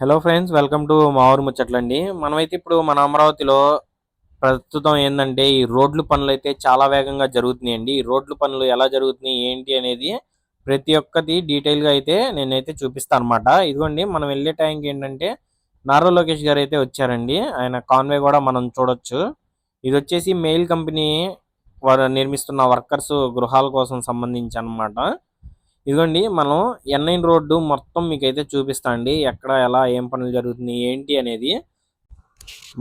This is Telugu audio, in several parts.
హలో ఫ్రెండ్స్ వెల్కమ్ టు మా ఊరు ముచ్చట్లండి. మనమైతే ఇప్పుడు మన అమరావతిలో ప్రస్తుతం ఏంటంటే ఈ రోడ్లు పనులు అయితే చాలా వేగంగా జరుగుతున్నాయండి. ఈ రోడ్లు పనులు ఎలా జరుగుతున్నాయి ఏంటి అనేది ప్రతి ఒక్కటి డీటెయిల్గా అయితే నేనైతే చూపిస్తాను అనమాట ఇదిగోండి మనం వెళ్ళే టైంకి ఏంటంటే నారా లోకేష్ గారు అయితే వచ్చారండి. ఆయన కాన్వే కూడా మనం చూడొచ్చు. ఇది వచ్చేసి మెయిల్ కంపెనీ వారు నిర్మిస్తున్న వర్కర్స్ గృహాల కోసం సంబంధించి అన్నమాట. ఇదిగోండి మనం ఎన్ఐన్ రోడ్డు మొత్తం మీకు అయితే చూపిస్తా అండి. ఎక్కడ ఎలా ఏం పనులు జరుగుతున్నాయి ఏంటి అనేది.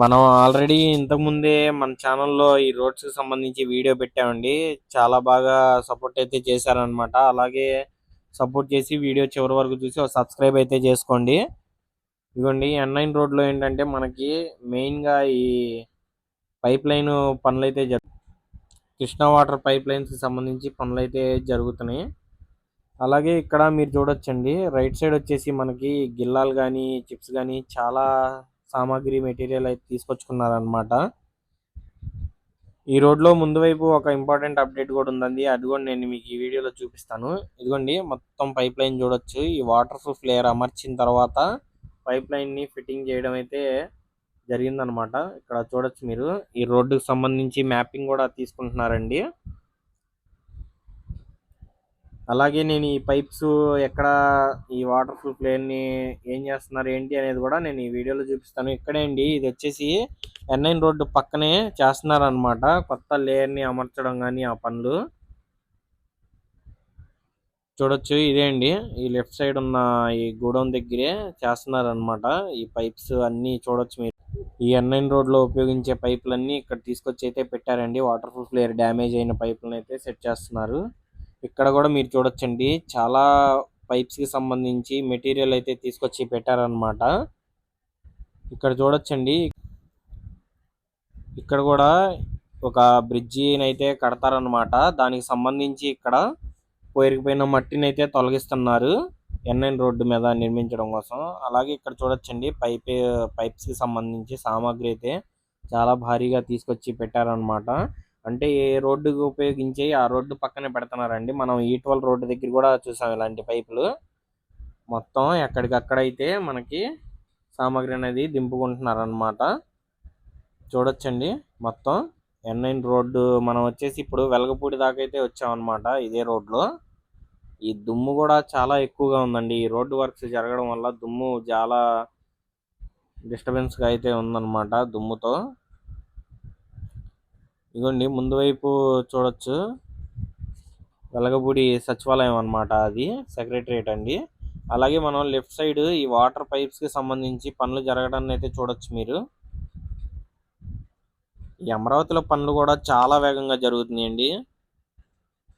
మనం ఆల్రెడీ ఇంతకుముందే మన ఛానల్లో ఈ రోడ్స్కి సంబంధించి వీడియో పెట్టామండి. చాలా బాగా సపోర్ట్ అయితే చేశారనమాట అలాగే సపోర్ట్ చేసి వీడియో చివరి వరకు చూసి ఒక సబ్స్క్రైబ్ అయితే చేసుకోండి. ఇదిగోండి ఎన్ఐన్ రోడ్లో ఏంటంటే మనకి మెయిన్గా ఈ పైప్ లైన్ పనులు అయితే జరు కృష్ణా వాటర్ పైప్ లైన్స్కి సంబంధించి పనులు అయితే జరుగుతున్నాయి. అలాగే ఇక్కడ మీరు చూడొచ్చండి. రైట్ సైడ్ వచ్చేసి మనకి గిల్లాలు కానీ చిప్స్ కానీ చాలా సామాగ్రి మెటీరియల్ అయితే తీసుకొచ్చుకున్నారనమాట ఈ రోడ్లో ముందు వైపు ఒక ఇంపార్టెంట్ అప్డేట్ కూడా ఉందండి. అది కూడా నేను మీకు ఈ వీడియోలో చూపిస్తాను. ఇదిగోండి మొత్తం పైప్ లైన్ చూడొచ్చు. ఈ వాటర్ ప్రూఫ్ లేయర్ అమర్చిన తర్వాత పైప్ లైన్ని ఫిట్టింగ్ చేయడం అయితే జరిగిందనమాట ఇక్కడ చూడొచ్చు మీరు. ఈ రోడ్డుకు సంబంధించి మ్యాపింగ్ కూడా తీసుకుంటున్నారండి. అలాగే నేను ఈ పైప్స్ ఎక్కడ ఈ వాటర్ ప్రూఫ్ లేయర్ని ఏం చేస్తున్నారు ఏంటి అనేది కూడా నేను ఈ వీడియోలో చూపిస్తాను. ఇక్కడే అండి ఇది వచ్చేసి ఎన్ఐన్ రోడ్డు పక్కనే చేస్తున్నారనమాట కొత్త లేయర్ని అమర్చడం కానీ ఆ పనులు. చూడొచ్చు ఇదే అండి. ఈ లెఫ్ట్ సైడ్ ఉన్న ఈ గోడౌన్ దగ్గరే చేస్తున్నారనమాట ఈ పైప్స్ అన్ని చూడొచ్చు మీరు. ఈ ఎన్ఐన్ రోడ్లో ఉపయోగించే పైపులన్నీ ఇక్కడ తీసుకొచ్చి అయితే పెట్టారండి. వాటర్ ప్రూఫ్ లేయర్ డ్యామేజ్ అయిన పైపులను అయితే సెట్ చేస్తున్నారు. ఇక్కడ కూడా మీరు చూడొచ్చండి. చాలా పైప్స్కి సంబంధించి మెటీరియల్ అయితే తీసుకొచ్చి పెట్టారనమాట ఇక్కడ చూడొచ్చండి. ఇక్కడ కూడా ఒక బ్రిడ్జిని అయితే కడతారనమాట దానికి సంబంధించి ఇక్కడ పోయిరిగిపోయిన మట్టిని అయితే తొలగిస్తున్నారు ఎన్ఎన్ రోడ్డు మీద నిర్మించడం కోసం. అలాగే ఇక్కడ చూడొచ్చండి. పైప్ పైప్స్కి సంబంధించి సామాగ్రి అయితే చాలా భారీగా తీసుకొచ్చి పెట్టారనమాట అంటే ఏ రోడ్డుకు ఉపయోగించి ఆ రోడ్డు పక్కనే పెడుతున్నారండి. మనం ఈట్వల్ రోడ్డు దగ్గర కూడా చూసాం ఇలాంటి పైపులు. మొత్తం ఎక్కడికక్కడ అయితే మనకి సామాగ్రి అనేది దింపుకుంటున్నారు అనమాట చూడొచ్చండి. మొత్తం ఎన్ఐన్ రోడ్డు మనం వచ్చేసి ఇప్పుడు వెలగపూడి దాకా అయితే వచ్చామన్నమాట ఇదే రోడ్లో ఈ దుమ్ము కూడా చాలా ఎక్కువగా ఉందండి. ఈ రోడ్డు వర్క్స్ జరగడం వల్ల దుమ్ము చాలా డిస్టర్బెన్స్గా అయితే ఉందన్నమాట దుమ్ముతో. ఇదిగోండి ముందు వైపు చూడొచ్చు. వెలగపూడి సచివాలయం అనమాట అది సెక్రటరియట్ అండి. అలాగే మనం లెఫ్ట్ సైడ్ ఈ వాటర్ పైప్స్కి సంబంధించి పనులు జరగడాన్ని అయితే చూడొచ్చు మీరు. ఈ అమరావతిలో పనులు కూడా చాలా వేగంగా జరుగుతున్నాయండి.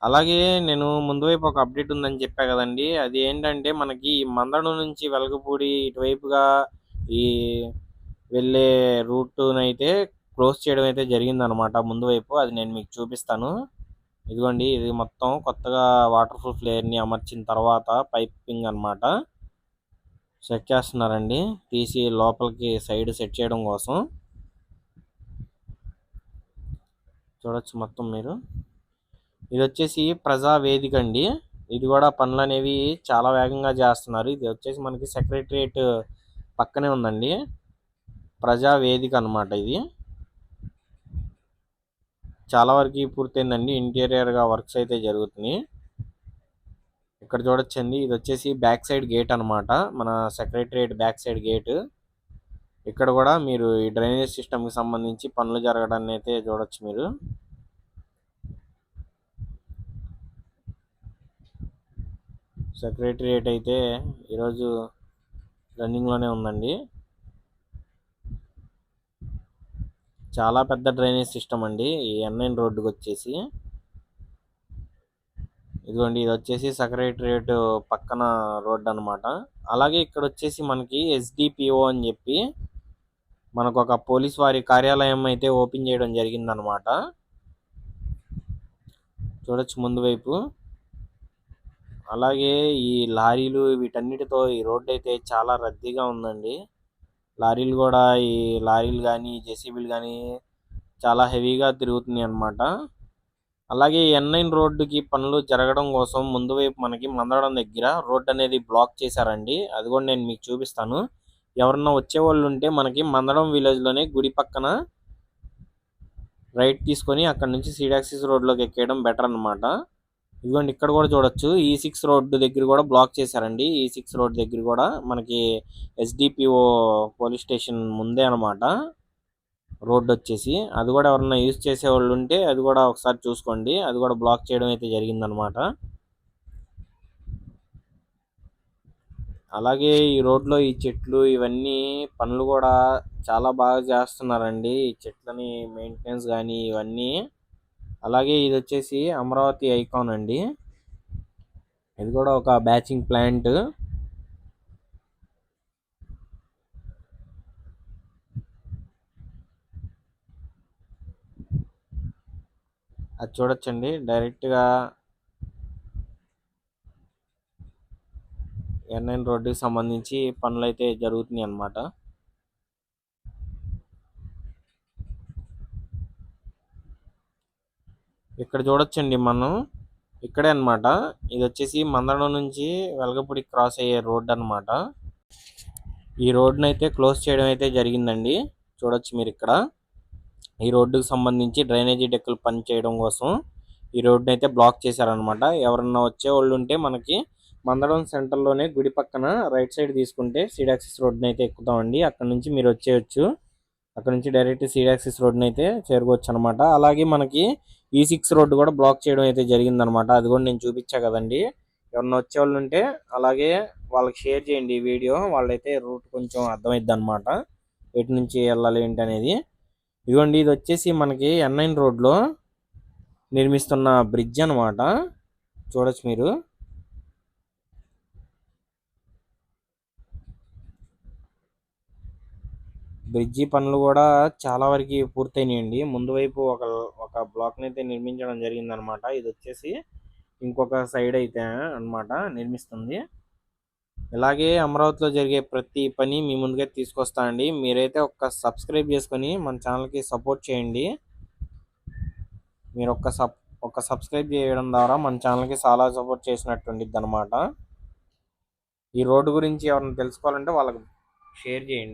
అలాగే నేను ముందు వైపు ఒక అప్డేట్ ఉందని చెప్పా కదండి. అది ఏంటంటే మనకి ఈ మందడం నుంచి వెలగపూడి ఇటువైపుగా ఈ వెళ్ళే రూట్నైతే క్లోజ్ చేయడం అయితే జరిగిందనమాట. ముందు వైపు అది నేను మీకు చూపిస్తాను. ఇదిగోండి ఇది మొత్తం కొత్తగా వాటర్ ప్రూఫ్ లేయర్ని అమర్చిన తర్వాత పైపింగ్ అన్నమాట సెట్ చేస్తున్నారండి. తీసి లోపలికి సైడ్ సెట్ చేయడం కోసం. చూడొచ్చు మొత్తం మీరు. ఇది వచ్చేసి ప్రజా వేదిక అండి. ఇది కూడా పనులు అనేవి చాలా వేగంగా చేస్తున్నారు. ఇది వచ్చేసి మనకి సెక్రటరియట్ పక్కనే ఉందండి. ప్రజా వేదిక అన్నమాట ఇది. చాలా వరకు పూర్తయిందండి. ఇంటీరియర్గా వర్క్స్ అయితే జరుగుతున్నాయి. ఇక్కడ చూడొచ్చండి. ఇది వచ్చేసి బ్యాక్ సైడ్ గేట్ అనమాట మన సెక్రటరియట్ బ్యాక్ సైడ్ గేట్ ఇక్కడ కూడా మీరు ఈ డ్రైనేజ్ సిస్టమ్కి సంబంధించి పనులు జరగడాన్ని అయితే చూడొచ్చు మీరు. సెక్రటరియట్ అయితే ఈరోజు రన్నింగ్లోనే ఉందండి. చాలా పెద్ద డ్రైనేజ్ సిస్టమ్ అండి. ఈ ఎన్ఐన్ రోడ్డుకి వచ్చేసి ఇదిగోండి ఇది వచ్చేసి సెక్రటరేట్ పక్కన రోడ్ అన్నమాట అలాగే ఇక్కడ వచ్చేసి మనకి ఎస్డిపిఓ అని చెప్పి మనకు ఒక పోలీస్ వారి కార్యాలయం అయితే ఓపెన్ చేయడం జరిగిందనమాట. చూడొచ్చు ముందు వైపు. అలాగే ఈ లారీలు వీటన్నిటితో ఈ రోడ్డు అయితే చాలా రద్దీగా ఉందండి. లారీలు కూడా ఈ లారీలు కానీ జేసీబీలు కానీ చాలా హెవీగా తిరుగుతున్నాయి అన్నమాట. అలాగే ఎన్ఐన్ రోడ్డుకి పనులు జరగడం కోసం ముందు వైపు మనకి మందడం దగ్గర రోడ్ అనేది బ్లాక్ చేశారండి. అది కూడా నేను మీకు చూపిస్తాను. ఎవరన్నా వచ్చే వాళ్ళు ఉంటే మనకి మందడం విలేజ్లోనే గుడి పక్కన రైట్ తీసుకొని అక్కడ నుంచి సీడాక్సిస్ రోడ్లోకి ఎక్కేయడం బెటర్ అనమాట ఇదిగోండి ఇక్కడ కూడా చూడొచ్చు. E ఈ సిక్స్ రోడ్డు దగ్గర కూడా బ్లాక్ చేశారండి. E ఈ సిక్స్ రోడ్ దగ్గర కూడా మనకి ఎస్డిపిఓ పోలీస్ స్టేషన్ ముందే అనమాట రోడ్డు వచ్చేసి. అది కూడా ఎవరన్నా యూజ్ చేసే వాళ్ళు ఉంటే అది కూడా ఒకసారి చూసుకోండి. అది కూడా బ్లాక్ చేయడం అయితే జరిగిందనమాట అలాగే ఈ రోడ్లో ఈ చెట్లు ఇవన్నీ పనులు కూడా చాలా బాగా చేస్తున్నారండి. ఈ చెట్లని మెయింటెనెన్స్ కానీ ఇవన్నీ అలాగే ఇది వచ్చేసి అమరావతి ఐకాన్ అండి. ఇది కూడా ఒక బ్యాచింగ్ ప్లాంట్. అది చూడొచ్చండి. డైరెక్ట్గా ఎన్ఎన్ రోడ్డుకి సంబంధించి పనులు అయితే జరుగుతున్నాయి అన్నమాట ఇక్కడ చూడొచ్చండి మనం. ఇక్కడే అన్నమాట. ఇది వచ్చేసి మందడం నుంచి వెలగపూడి క్రాస్ అయ్యే రోడ్ అన్నమాట. ఈ రోడ్ని అయితే క్లోజ్ చేయడం అయితే జరిగిందండి. చూడొచ్చు మీరు ఇక్కడ. ఈ రోడ్డుకు సంబంధించి డ్రైనేజీ డెక్కులు పని చేయడం కోసం ఈ రోడ్డుని అయితే బ్లాక్ చేశారనమాట ఎవరన్నా వచ్చే వాళ్ళు ఉంటే మనకి మందడం సెంటర్లోనే గుడి పక్కన రైట్ సైడ్ తీసుకుంటే సీడాక్సిస్ రోడ్ని అయితే ఎక్కుతామండి. అక్కడ నుంచి మీరు వచ్చేయచ్చు. అక్కడ నుంచి డైరెక్ట్ సీడాక్సిస్ రోడ్ని అయితే చేరుకోవచ్చు అనమాట అలాగే మనకి ఈ సిక్స్ రోడ్డు కూడా బ్లాక్ చేయడం అయితే జరిగిందనమాట. అది కూడా నేను చూపించా కదండి. ఎవరన్నా వచ్చే వాళ్ళు ఉంటే అలాగే వాళ్ళకి షేర్ చేయండి ఈ వీడియో. వాళ్ళైతే రూట్ కొంచెం అర్థమైద్ది అనమాట ఎటు నుంచి వెళ్ళాలి ఏంటి అనేది. ఇదిగోండి ఇది వచ్చేసి మనకి ఎన్ఐన్ రోడ్లో నిర్మిస్తున్న బ్రిడ్జ్ అనమాట. చూడొచ్చు మీరు. బ్రిడ్జి పనులు కూడా చాలా వరకు పూర్తయినాయండి. ముందు వైపు ఒక ఒక బ్లాక్ని అయితే నిర్మించడం జరిగింది అనమాట ఇది వచ్చేసి ఇంకొక సైడ్ అయితే అన్నమాట నిర్మిస్తుంది. ఇలాగే అమరావతిలో జరిగే ప్రతి పని మీ ముందుగా తీసుకొస్తానండి మీరైతే ఒక్క సబ్స్క్రైబ్ చేసుకొని మన ఛానల్కి సపోర్ట్ చేయండి. మీరు ఒక్క సబ్ ఒక సబ్స్క్రైబ్ చేయడం ద్వారా మన ఛానల్కి చాలా సపోర్ట్ చేసినట్టు ఉండిద్ది అనమాట ఈ రోడ్డు గురించి ఎవరైనా తెలుసుకోవాలంటే వాళ్ళకి షేర్ చేయండి.